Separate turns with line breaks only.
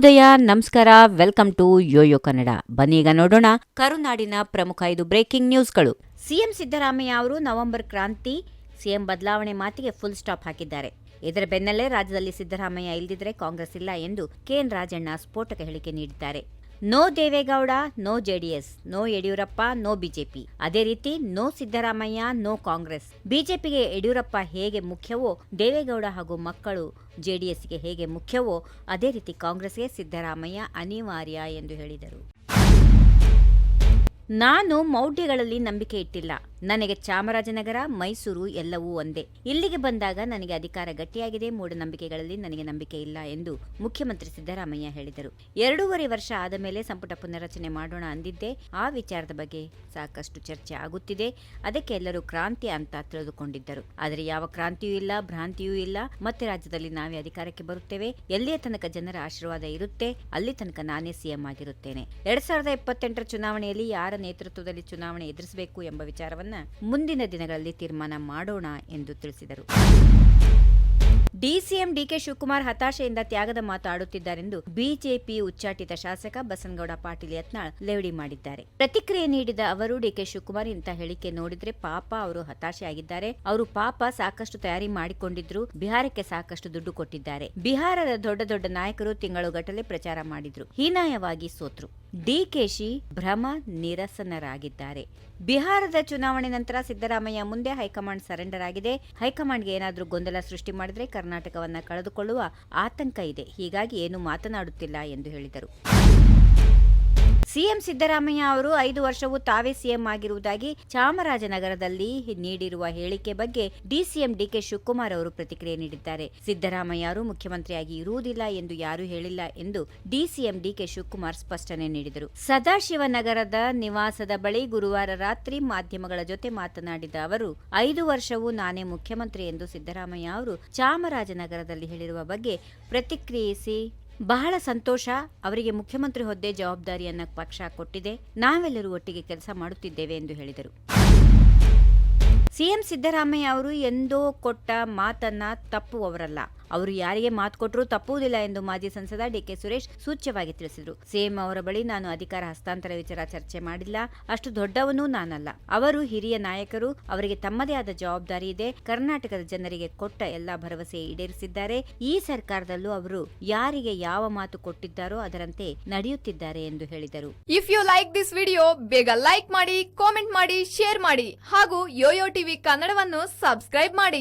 ಶುಭೋದಯ, ನಮಸ್ಕಾರ, welcome to YoYo Kannada. ಬನ್ನೀಗ ನೋಡೋಣ ಕರುನಾಡಿನ ಪ್ರಮುಖ ಐದು ಬ್ರೇಕಿಂಗ್ ನ್ಯೂಸ್ಗಳು. ಸಿಎಂ ಸಿದ್ದರಾಮಯ್ಯ ಅವರು ನವೆಂಬರ್ ಕ್ರಾಂತಿ, ಸಿಎಂ ಬದಲಾವಣೆ ಮಾತಿಗೆ ಫುಲ್ ಸ್ಟಾಪ್ ಹಾಕಿದ್ದಾರೆ. ಇದರ ಬೆನ್ನಲ್ಲೇ ರಾಜ್ಯದಲ್ಲಿ ಸಿದ್ದರಾಮಯ್ಯ ಇಲ್ದಿದ್ರೆ ಕಾಂಗ್ರೆಸ್ ಇಲ್ಲ ಎಂದು ಕೆಎನ್ ರಾಜಣ್ಣ ಸ್ಫೋಟಕ ಹೇಳಿಕೆ ನೀಡಿದ್ದಾರೆ. No Deve Gowda, no JDS, no Yediyurappa, no BJP. ಅದೇ ರೀತಿ ನೋ ಸಿದ್ದರಾಮಯ್ಯ, ನೋ ಕಾಂಗ್ರೆಸ್. ಬಿಜೆಪಿಗೆ ಯಡಿಯೂರಪ್ಪ ಹೇಗೆ ಮುಖ್ಯವೋ, ದೇವೇಗೌಡ ಹಾಗೂ ಮಕ್ಕಳು ಜೆಡಿಎಸ್ಗೆ ಹೇಗೆ ಮುಖ್ಯವೋ, ಅದೇ ರೀತಿ ಕಾಂಗ್ರೆಸ್ಗೆ ಸಿದ್ದರಾಮಯ್ಯ ಅನಿವಾರ್ಯ ಎಂದು ಹೇಳಿದರು. ನಾನು ಮೌಢ್ಯಗಳಲ್ಲಿ ನಂಬಿಕೆ ಇಟ್ಟಿಲ್ಲ. ನನಗೆ ಚಾಮರಾಜನಗರ, ಮೈಸೂರು ಎಲ್ಲವೂ ಒಂದೇ. ಇಲ್ಲಿಗೆ ಬಂದಾಗ ನನಗೆ ಅಧಿಕಾರ ಗಟ್ಟಿಯಾಗಿದೆ. ಮೂಢನಂಬಿಕೆಗಳಲ್ಲಿ ನನಗೆ ನಂಬಿಕೆ ಇಲ್ಲ ಎಂದು ಮುಖ್ಯಮಂತ್ರಿ ಸಿದ್ದರಾಮಯ್ಯ ಹೇಳಿದರು. ಎರಡೂವರೆ ವರ್ಷ ಆದ ಮೇಲೆ ಸಂಪುಟ ಪುನರಚನೆ ಮಾಡೋಣ ಅಂದಿದ್ದೆ. ಆ ವಿಚಾರದ ಬಗ್ಗೆ ಸಾಕಷ್ಟು ಚರ್ಚೆ ಆಗುತ್ತಿದೆ. ಅದಕ್ಕೆ ಎಲ್ಲರೂ ಕ್ರಾಂತಿ ಅಂತ ತಿಳಿದುಕೊಂಡಿದ್ದರು. ಆದರೆ ಯಾವ ಕ್ರಾಂತಿಯೂ ಇಲ್ಲ, ಭ್ರಾಂತಿಯೂ ಇಲ್ಲ. ಮತ್ತೆ ರಾಜ್ಯದಲ್ಲಿ ನಾವೇ ಅಧಿಕಾರಕ್ಕೆ ಬರುತ್ತೇವೆ. ಎಲ್ಲಿಯ ತನಕ ಜನರ ಆಶೀರ್ವಾದ ಇರುತ್ತೆ, ಅಲ್ಲಿ ತನಕ ನಾನೇ ಸಿಎಂ ಆಗಿರುತ್ತೇನೆ. ಎರಡ್ ಸಾವಿರದ ಇಪ್ಪತ್ತೆಂಟರ ಚುನಾವಣೆಯಲ್ಲಿ ಯಾರ ನೇತೃತ್ವದಲ್ಲಿ ಚುನಾವಣೆ ಎದುರಿಸಬೇಕು ಎಂಬ ವಿಚಾರವನ್ನ ಮುಂದಿನ ದಿನಗಳಲ್ಲಿ ತೀರ್ಮಾನ ಮಾಡೋಣ ಎಂದು ತಿಳಿಸಿದರು. ಡಿಸಿಎಂ ಡಿಕೆ ಶಿವಕುಮಾರ್ ಹತಾಶೆಯಿಂದ ತ್ಯಾಗದ ಮಾತು ಆಡುತ್ತಿದ್ದಾರೆಂದು ಬಿಜೆಪಿ ಉಚ್ಚಾಟಿತ ಶಾಸಕ ಬಸನಗೌಡ ಪಾಟೀಲ್ ಯತ್ನಾಳ್ ಲೇವಡಿ ಮಾಡಿದ್ದಾರೆ. ಪ್ರತಿಕ್ರಿಯೆ ನೀಡಿದ ಅವರು ಡಿಕೆ ಶಿವಕುಮಾರ್ ಇಂಥ ಹೇಳಿಕೆ ನೋಡಿದ್ರೆ ಪಾಪ ಅವರು ಹತಾಶೆ ಆಗಿದ್ದಾರೆ ಅವರು ಪಾಪ ಸಾಕಷ್ಟು ತಯಾರಿ ಮಾಡಿಕೊಂಡಿದ್ರು, ಬಿಹಾರಕ್ಕೆ ಸಾಕಷ್ಟು ದುಡ್ಡು ಕೊಟ್ಟಿದ್ದಾರೆ. ಬಿಹಾರದ ದೊಡ್ಡ ದೊಡ್ಡ ನಾಯಕರು ತಿಂಗಳುಗಟ್ಟಲೆ ಪ್ರಚಾರ ಮಾಡಿದ್ರು. ಹೀನಾಯವಾಗಿ ಸೋತ್ರು. ಡಿಕೆಶಿ ಭ್ರಮ ನಿರಸನರಾಗಿದ್ದಾರೆ. ಬಿಹಾರದ ಚುನಾವಣೆ ನಂತರ ಸಿದ್ದರಾಮಯ್ಯ ಮುಂದೆ ಹೈಕಮಾಂಡ್ ಸರೆಂಡರ್ ಆಗಿದೆ ಹೈಕಮಾಂಡ್ಗೆ ಏನಾದರೂ ಗೊಂದಲ ಸೃಷ್ಟಿ ಮಾಡಿದ್ರೆ ಕರ್ನಾಟಕವನ್ನ ಕಳೆದುಕೊಳ್ಳುವ ಆತಂಕ ಇದೆ. ಹೀಗಾಗಿ ಏನು ಮಾತನಾಡುತ್ತಿಲ್ಲ ಎಂದು ಹೇಳಿದರು. ಸಿಎಂ ಸಿದ್ದರಾಮಯ್ಯ ಅವರು ಐದು ವರ್ಷವೂ ತಾವೇ ಸಿಎಂ ಆಗಿರುವುದಾಗಿ ಚಾಮರಾಜನಗರದಲ್ಲಿ ನೀಡಿರುವ ಹೇಳಿಕೆ ಬಗ್ಗೆ ಡಿಸಿಎಂ ಡಿಕೆ ಶಿವಕುಮಾರ್ ಅವರು ಪ್ರತಿಕ್ರಿಯೆ ನೀಡಿದ್ದಾರೆ. ಸಿದ್ದರಾಮಯ್ಯ ಅವರು ಮುಖ್ಯಮಂತ್ರಿಯಾಗಿ ಇರುವುದಿಲ್ಲ ಎಂದು ಯಾರೂ ಹೇಳಿಲ್ಲ ಎಂದು ಡಿಸಿಎಂ ಡಿಕೆ ಶಿವಕುಮಾರ್ ಸ್ಪಷ್ಟನೆ ನೀಡಿದರು. ಸದಾಶಿವನಗರದ ನಿವಾಸದ ಬಳಿ ಗುರುವಾರ ರಾತ್ರಿ ಮಾಧ್ಯಮಗಳ ಜೊತೆ ಮಾತನಾಡಿದ ಅವರು, ಐದು ವರ್ಷವೂ ನಾನೇ ಮುಖ್ಯಮಂತ್ರಿ ಎಂದು ಸಿದ್ದರಾಮಯ್ಯ ಅವರು ಚಾಮರಾಜನಗರದಲ್ಲಿ ಹೇಳಿರುವ ಬಗ್ಗೆ ಪ್ರತಿಕ್ರಿಯಿಸಿ ಬಹಳ ಸಂತೋಷ ಅವರಿಗೆ ಮುಖ್ಯಮಂತ್ರಿ ಹುದ್ದೆ ಜವಾಬ್ದಾರಿಯನ್ನ ಪಕ್ಷ ಕೊಟ್ಟಿದೆ. ನಾವೆಲ್ಲರೂ ಒಟ್ಟಿಗೆ ಕೆಲಸ ಮಾಡುತ್ತಿದ್ದೇವೆ ಎಂದು ಹೇಳಿದರು. ಸಿಎಂ ಸಿದ್ದರಾಮಯ್ಯ ಅವರು ಎಂದೋ ಕೊಟ್ಟ ಮಾತನ್ನ ತಪ್ಪುವವರಲ್ಲ. ಅವರು ಯಾರಿಗೆ ಮಾತು ಕೊಟ್ಟರೂ ತಪ್ಪುವುದಿಲ್ಲ ಎಂದು ಮಾಜಿ ಸಂಸದ ಡಿಕೆ ಸುರೇಶ್ ಸೂಚ್ಯವಾಗಿ ತಿಳಿಸಿದರು. ಸಿಎಂ ಅವರ ಬಳಿ ನಾನು ಅಧಿಕಾರ ಹಸ್ತಾಂತರ ವಿಚಾರ ಚರ್ಚೆ ಮಾಡಿಲ್ಲ. ಅಷ್ಟು ದೊಡ್ಡವನೂ ನಾನಲ್ಲ. ಅವರು ಹಿರಿಯ ನಾಯಕರು. ಅವರಿಗೆ ತಮ್ಮದೇ ಆದ ಜವಾಬ್ದಾರಿ ಇದೆ. ಕರ್ನಾಟಕದ ಜನರಿಗೆ ಕೊಟ್ಟ ಎಲ್ಲಾ ಭರವಸೆ ಈಡೇರಿಸಿದ್ದಾರೆ. ಈ ಸರ್ಕಾರದಲ್ಲೂ ಅವರು ಯಾರಿಗೆ ಯಾವ ಮಾತು ಕೊಟ್ಟಿದ್ದಾರೋ ಅದರಂತೆ ನಡೆಯುತ್ತಿದ್ದಾರೆ ಎಂದು ಹೇಳಿದರು.
If you like this video ಬೇಗ ಲೈಕ್ ಮಾಡಿ ಕಾಮೆಂಟ್ ಮಾಡಿ ಶೇರ್ ಮಾಡಿ ಹಾಗೂ ಯೋಯೋ ಟಿವಿ ಕನ್ನಡವನ್ನು ಸಬ್ಸ್ಕ್ರೈಬ್ ಮಾಡಿ.